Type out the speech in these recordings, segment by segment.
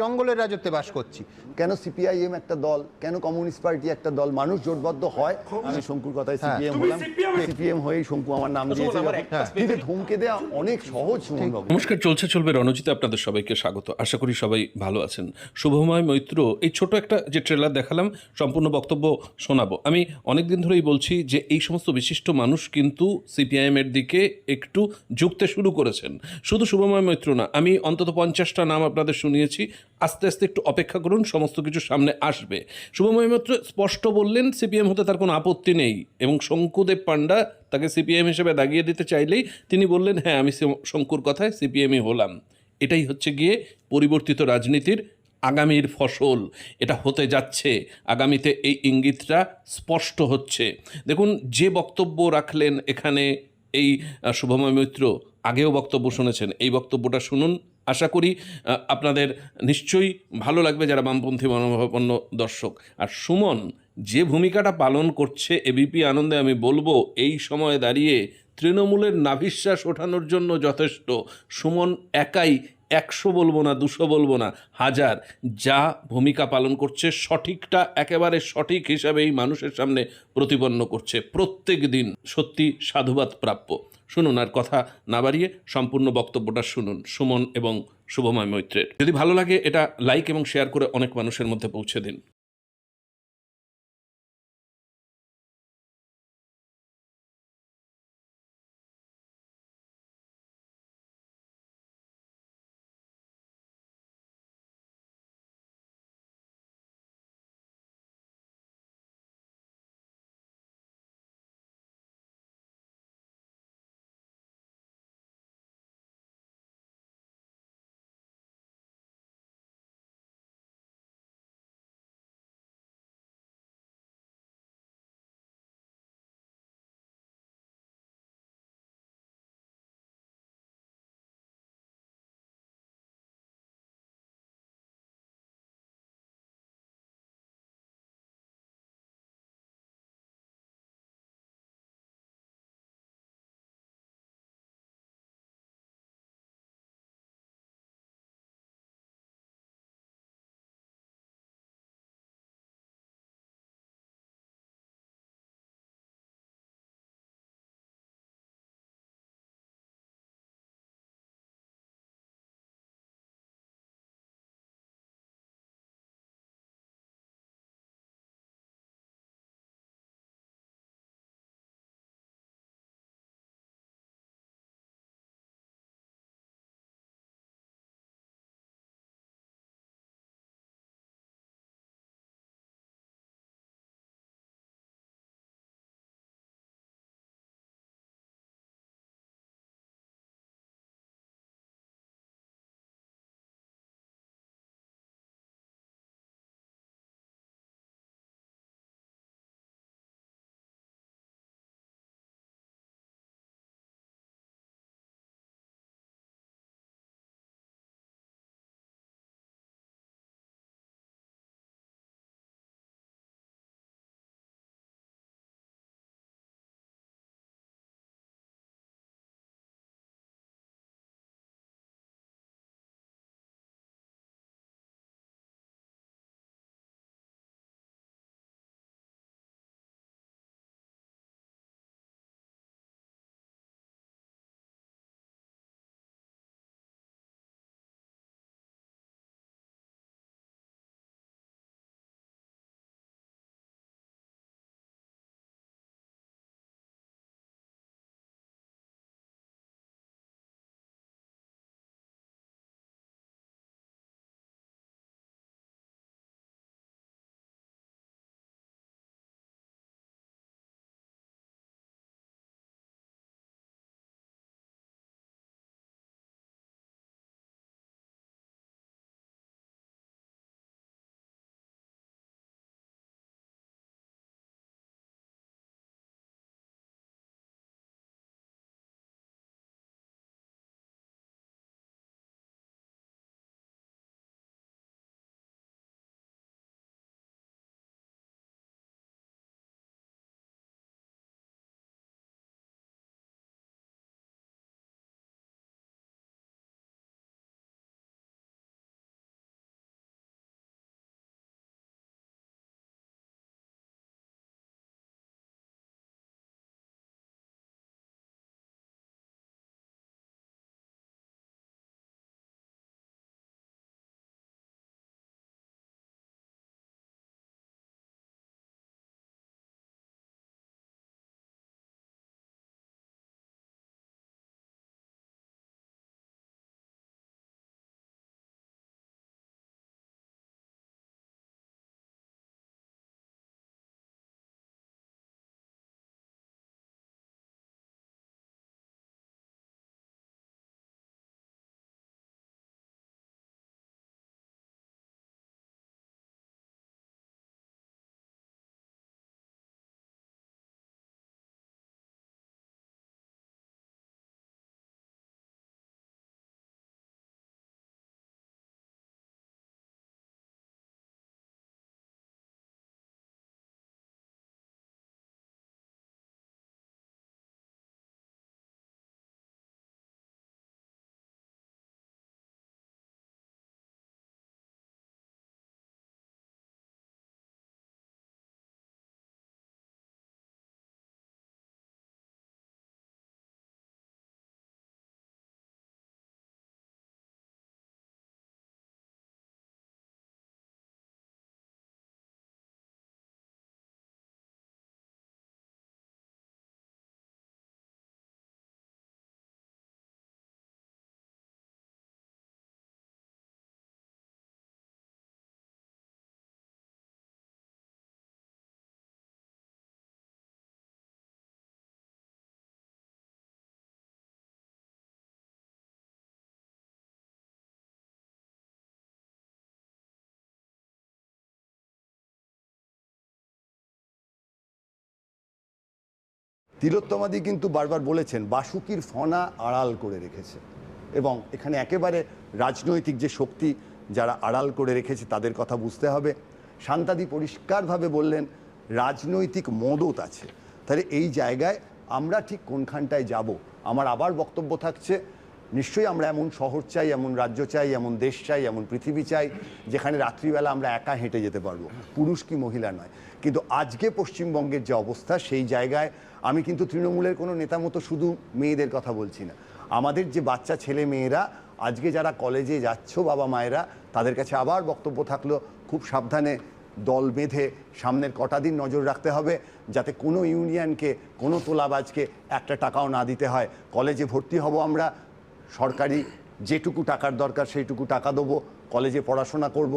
জঙ্গলের রাজত্বে বাস করছি। কেন সিপিআইএম একটা দল? কেন কমিউনিস্ট পার্টি একটা দল? মানুষ জোটবদ্ধ হয়? আমি শঙ্কুর কথায় সিপিএম হলাম। সিপিএম হয়েই শঙ্কু আমার নাম দিয়েছে। কিন্তু ধমকে দেওয়া অনেক সহজ নমস্কার চলছে চলবে রণজিতে আপনাদের সবাইকে স্বাগত। আশা করি সবাই ভালো আছেন। শুভময় মৈত্র এই ছোট একটা যে ট্রেলার দেখালাম সম্পূর্ণ বক্তব্য শোনাবো। আমি অনেক দিন ধরেই বলছি যে এই সমস্ত বিশিষ্ট মানুষ কিন্তু সিপিআইএম এর দিকে একটু ঝুঁকতে শুরু করেছেন। শুধু শুভময় মৈত্র না আমি অন্তত পঞ্চাশটা নাম আপনাদের শুনিয়েছি। আস্তে আস্তে একটু অপেক্ষা করুন, সমস্ত কিছু সামনে আসবে। শুভময় মৈত্র স্পষ্ট বললেন, সিপিএম হতে তার কোনো আপত্তি নেই এবং শঙ্কুদেব পান্ডা তাকে সিপিএম হিসেবে দাগিয়ে দিতে চাইলেই তিনি বললেন হ্যাঁ আমি শঙ্কুর কথায় সিপিএমই হলাম। এটাই হচ্ছে গিয়ে পরিবর্তিত রাজনীতির আগামীর ফসল। এটা হতে যাচ্ছে। আগামীতে এই ইঙ্গিতটা স্পষ্ট হচ্ছে। দেখুন, যে বক্তব্য রাখলেন এখানে এই শুভময় মৈত্র, আগেও বক্তব্য শুনেছেন। এই বক্তব্যটা শুনুন। আশা করি আপনাদের নিশ্চয়ই ভালো লাগবে যারা বামপন্থী মনোভাবাপন্ন দর্শক। আর সুমন, যে ভূমিকাটা পালন করছে এবিপি আনন্দে আমি বলব, এই সময়ে দাঁড়িয়ে তৃণমূলের নাভিশ্বাস ওঠানোর জন্য যথেষ্ট। সুমন একাই একশো বলব না, দুশো বলব না, হাজার। যা ভূমিকা পালন করছে, সঠিকটা একেবারে সঠিক হিসাবেই মানুষের সামনে প্রতিপন্ন করছে প্রত্যেক দিন। সত্যি সাধুবাদ প্রাপ্য। শুনুন, আর কথা না বাড়িয়ে সম্পূর্ণ বক্তব্যটা শুনুন, সুমন এবং শুভময় মৈত্রের। যদি ভালো লাগে, এটা লাইক এবং শেয়ার করে অনেক মানুষের মধ্যে পৌঁছে দিন। তিলোত্তমাদি কিন্তু বারবার বলেছেন, বাসুকির ফনা আড়াল করে রেখেছে। এবং এখানে একেবারে রাজনৈতিক যে শক্তি যারা আড়াল করে রেখেছে, তাদের কথা বুঝতে হবে। শান্তাদি পরিষ্কারভাবে বললেন, রাজনৈতিক মদত আছে। তাহলে এই জায়গায় আমরা ঠিক কোনখানটায় যাব? আমার আবার বক্তব্য থাকছে নিশ্চয়ই আমরা এমন শহর চাই, এমন রাজ্য চাই, এমন দেশ চাই, এমন পৃথিবী চাই, যেখানে রাত্রিবেলা আমরা একা হেঁটে যেতে পারব। পুরুষ কি মহিলা নয়। কিন্তু আজকে পশ্চিমবঙ্গের যে অবস্থা, সেই জায়গায় আমি কিন্তু তৃণমূলের কোনো নেতা মতো শুধু মেয়েদের কথা বলছি না। আমাদের যে বাচ্চা ছেলে মেয়েরা, আজকে যারা কলেজে যাচ্ছ বাবা মায়েরা, তাদের কাছে আবার বক্তব্য থাকল, খুব সাবধানে দল বেঁধে সামনের কটা দিন নজর রাখতে হবে, যাতে কোনো ইউনিয়নকে, কোনো তোলাবাজকে একটা টাকাও না দিতে হয়। কলেজে ভর্তি হব আমরা সরকারি যেটুকু টাকার দরকার সেইটুকু টাকা দেবো, কলেজে পড়াশোনা করব,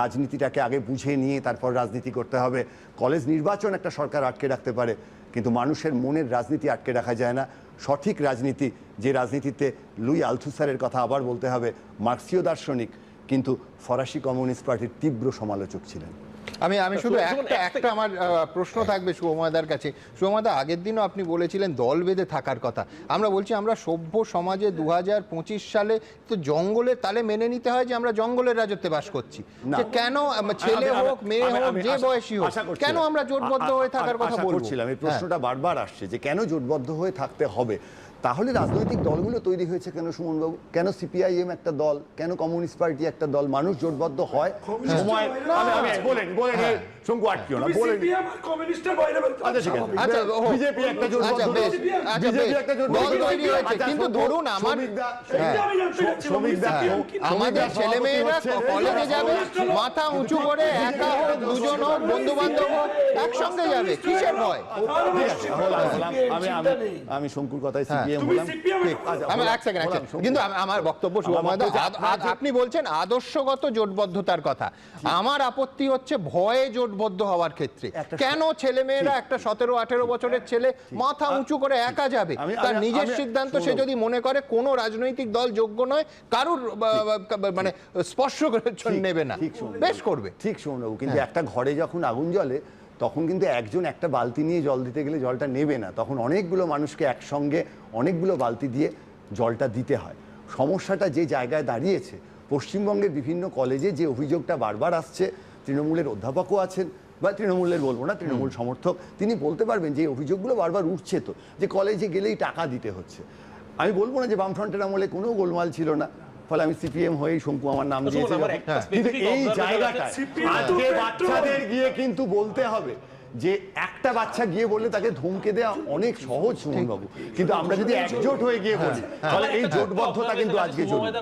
রাজনীতিটাকে আগে বুঝে নিয়ে তারপর রাজনীতি করতে হবে। কলেজ নির্বাচন একটা সরকার আটকে রাখতে পারে, কিন্তু মানুষের মনের রাজনীতি আটকে রাখা যায় না। সঠিক রাজনীতি, যে রাজনীতিতে লুই আলথুসারের কথা আবার বলতে হবে, মার্ক্সীয় দার্শনিক, কিন্তু ফরাসি কমিউনিস্ট পার্টির তীব্র সমালোচক ছিলেন। আমি আমি শুধু একটা একটা আমার প্রশ্ন থাকবে শুভময়দার কাছে। শুভময়দা আগের দিনও আপনি বলেছিলেন দল বেঁধে থাকার কথা। আমরা বলছি আমরা সভ্য সমাজে দু হাজার পঁচিশ সালে তো জঙ্গলের তালে মেনে নিতে হয় যে আমরা জঙ্গলের রাজত্বে বাস করছি। কেন ছেলে হোক মেয়ে হোক যে বয়সী হোক কেন আমরা জোটবদ্ধ হয়ে থাকার কথা বলছিলাম এই হ্যাঁ। প্রশ্নটা বারবার আসছে যে কেন জোটবদ্ধ হয়ে থাকতে হবে? তাহলে রাজনৈতিক দলগুলো তৈরি হয়েছে কেন সুমনবাবু? কেন সিপিআইএম একটা দল? কেন কমিউনিস্ট পার্টি একটা দল? মানুষ জোটবদ্ধ হয়? সময় শঙ্কু আটকিও না কমিউনিস্টের বাইরে আচ্ছা ঠিক পারছ আচ্ছা, বিজেপি একটা জোটবদ্ধ আচ্ছা, বেশ, বিজেপি একটা দল তৈরি হয়েছে, কিন্তু ধরুন আমার- আমাদের ছেলে মেয়েরা কলেজে যাবে মাথা উঁচু করে একা হোক দুজন হোক বন্ধু বান্ধব হোক একসঙ্গে যাবে কিসের ভয়। আমি শঙ্কুর কথায় সিপিএম হলাম CPM ঠিক, আচ্ছা, আমি এক সেকেন্ড। কিন্তু আমার বক্তব্য শুভময়দা আপনি বলছেন আদর্শগত জোটবদ্ধতার কথা। আমার আপত্তি হচ্ছে ভয়ে জোটবদ্ধ হওয়ার ক্ষেত্রে। কেন ছেলে মেয়েরা একটা সতেরো আঠেরো বছরের ছেলে মাথা উঁচু করে একা যাবে? তার নিজের সিদ্ধান্ত সে যদি মনে করে কোনো রাজনৈতিক দল যোগ্য নয় কারুর মানে স্পর্শ নেবে না। বেশ করবে। ঠিক শুনব কিন্তু একটা ঘরে যখন আগুন জ্বলে তখন কিন্তু একজন একটা বালতি নিয়ে জল দিতে গেলে জলটা নেবে না। তখন অনেকগুলো মানুষকে একসঙ্গে অনেকগুলো বালতি দিয়ে জলটা দিতে হয়। সমস্যাটা যে জায়গায় দাঁড়িয়েছে পশ্চিমবঙ্গের বিভিন্ন কলেজে যে অভিযোগটা বারবার আসছে তৃণমূলের অধ্যাপকও আছেন বা তৃণমূলের বলব না তৃণমূল সমর্থক তিনি বলতে পারবেন যে অভিযোগগুলো বারবার উঠছে তো যে কলেজে গেলেই টাকা দিতে হচ্ছে। আমি বলব না যে বামফ্রন্টের আমলে কোনো গোলমাল ছিল না ফলে আমি সিপিএম হয়েই শঙ্কু আমার নাম দিয়েছি কিন্তু এই আজকে বাচ্চাদের গিয়ে কিন্তু বলতে হবে যে একটা বাচ্চা গিয়ে বললে তাকে ধমকে দেওয়া অনেক সহজ সুমনবাবু। কিন্তু আমরা যদি একজোট হয়ে গিয়ে বলি তাহলে এই জোটবদ্ধতা কিন্তু আজকে জরুরি।